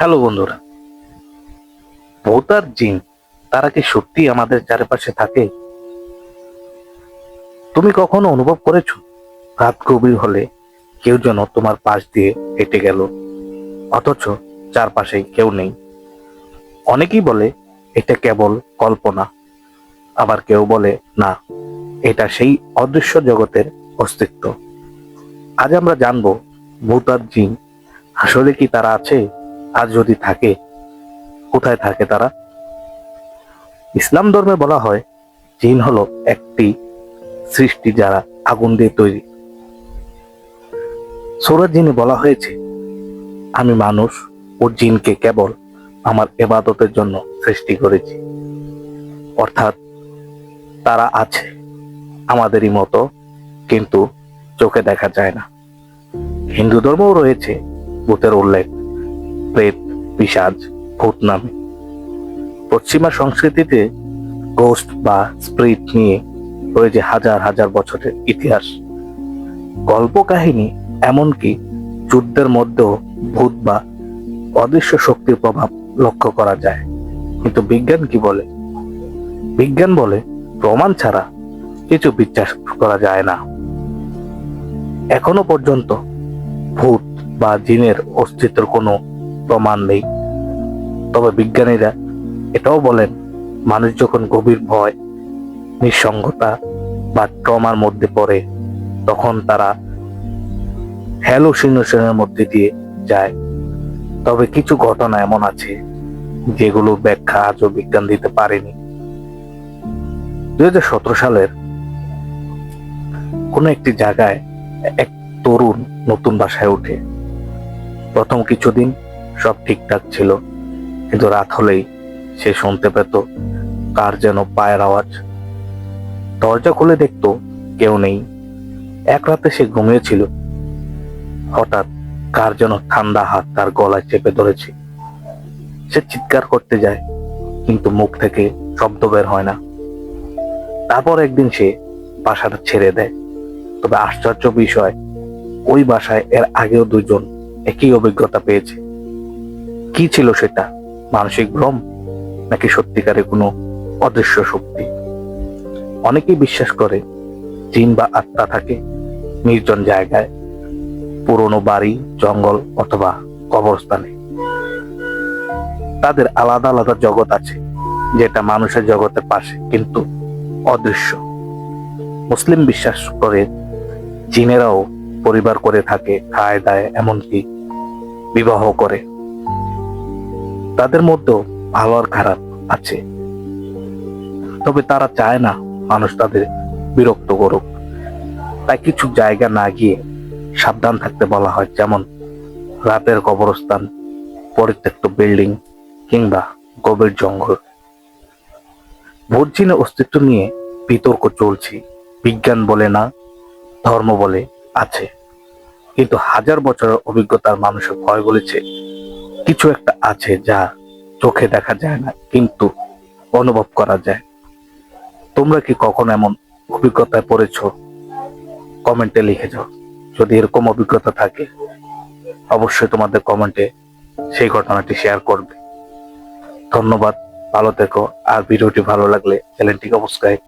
Hello বন্ধুরা। ভূত আর জিন, তারা কি সত্যি আমাদের চারপাশে থাকে? তুমি কখনো অনুভব করেছ? রাত গভীর হলে কেউ যেন তোমার পাশ দিয়ে হেঁটে গেল, অথচ চারপাশে কেউ নেই। অনেকেই বলে, এটা কেবল কল্পনা। আবার কেউ বলে, না, এটা সেই অদৃশ্য জগতের অস্তিত্ব। আজ আমরা জানব, ভূত আর জিন আসলে কি তারা আছে? আর যদি থাকে, কোথায় থাকে তারা? ইসলাম ধর্মে বলা হয়, জিন হলো একটি সৃষ্টি যারা আগুন দিয়ে তৈরি। সৌরভ জিনে বলা হয়েছে, আমি মানুষ ও জিনকে কেবল আমার এবাদতের জন্য সৃষ্টি করেছি। অর্থাৎ তারা আছে আমাদেরই মতো, কিন্তু চোখে দেখা যায় না। হিন্দু ধর্মও রয়েছে, ভূতের উল্লেখ। প্রেত পিসাজ ভূত নামে। পশ্চিমা সংস্কৃতিতে গোস্ট বা স্প্রিট নিয়ে রয়েছে হাজার হাজার বছরের ইতিহাস। গল্প কাহিনী এমনকি যুদ্ধের মধ্যেও ভূত বা অদৃশ্য শক্তির প্রভাব লক্ষ্য করা যায়। কিন্তু বিজ্ঞান কি বলে? বিজ্ঞান বলে প্রমাণ ছাড়া কিছু বিশ্বাস করা যায় না। এখনও পর্যন্ত ভূত বা জিনের অস্তিত্বের কোনো প্রমাণ নেই। তবে বিজ্ঞানীরা এটাও বলেন, মানুষ যখন গভীর ভয়, নিঃসঙ্গতা বা ট্রমার মধ্যে পড়ে, তখন তারা হ্যালোসিনেশনের মধ্যে দিয়ে যায়। তবে কিছু ঘটনা এমন আছে, যেগুলো ব্যাখ্যা আজও বিজ্ঞান দিতে পারেনি। দুই হাজার সতেরো সালের কোনো একটি জায়গায় এক তরুণ নতুন বাসায় ওঠে। প্রথম কিছুদিন সব ঠিকঠাক ছিল। কিন্তু রাত হলেই সে শুনতে পেত কার যেন পায়ের আওয়াজ। দরজা খুলে দেখতো কেউ নেই। এক রাতে সে ঘুমিয়েছিল। হঠাৎ কার যেন ঠান্ডা হাত তার গলায় চেপে ধরেছে। সে চিৎকার করতে যায়, কিন্তু মুখ থেকে শব্দ বের হয় না। তারপর একদিন সে বাসাটা ছেড়ে দেয়। তবে আশ্চর্য বিষয়, ওই বাসায় এর আগেও দুজন একই অভিজ্ঞতা পেয়েছে। কি ছিল সেটা? মানসিক ভ্রম নাকি সত্যিকারে কোনো অদৃশ্য শক্তি? অনেকেই বিশ্বাস করে জিন বা আত্মা থাকে নির্জন জায়গায়, পুরনো বাড়ি, জঙ্গল অথবা কবরস্থানে। তাদের আলাদা আলাদা জগৎ আছে, যেটা মানুষের জগতের পাশে কিন্তু অদৃশ্য। মুসলিম বিশ্বাস করে জিনেরাও পরিবার করে থাকে, খায়, দায়, এমনকি বিবাহ করে। তাদের মধ্যেও ভালো আর খারাপ আছে। তবে তারা চায় না মানুষ তাদের বিরক্ত করুক। তাই কিছু জায়গা না গিয়ে সাবধান থাকতে বলা হয়, যেমন রাতের কবরস্থান, পরিত্যক্ত বিল্ডিং কিংবা গভীর জঙ্গল। ভোটজিনের অস্তিত্ব নিয়ে বিতর্ক চলছে, বিজ্ঞান বলে না, ধর্ম বলে আছে। কিন্তু হাজার বছরের অভিজ্ঞতার মানুষের ভয় বলেছে কিছু একটা আছে যা চোখে দেখা যায় না, কিন্তু অনুভব করা যায়। তোমরা কি কখনো এমন অভিজ্ঞতায় পড়েছো? কমেন্টে লিখে যাও। যদি এরকম অভিজ্ঞতা থাকে, অবশ্যই তোমাদের কমেন্টে সেই ঘটনাটি শেয়ার করবে। ধন্যবাদ, ভালো থেকো। আর ভিডিওটি ভালো লাগলে চ্যানেলটিকে সাবস্ক্রাইব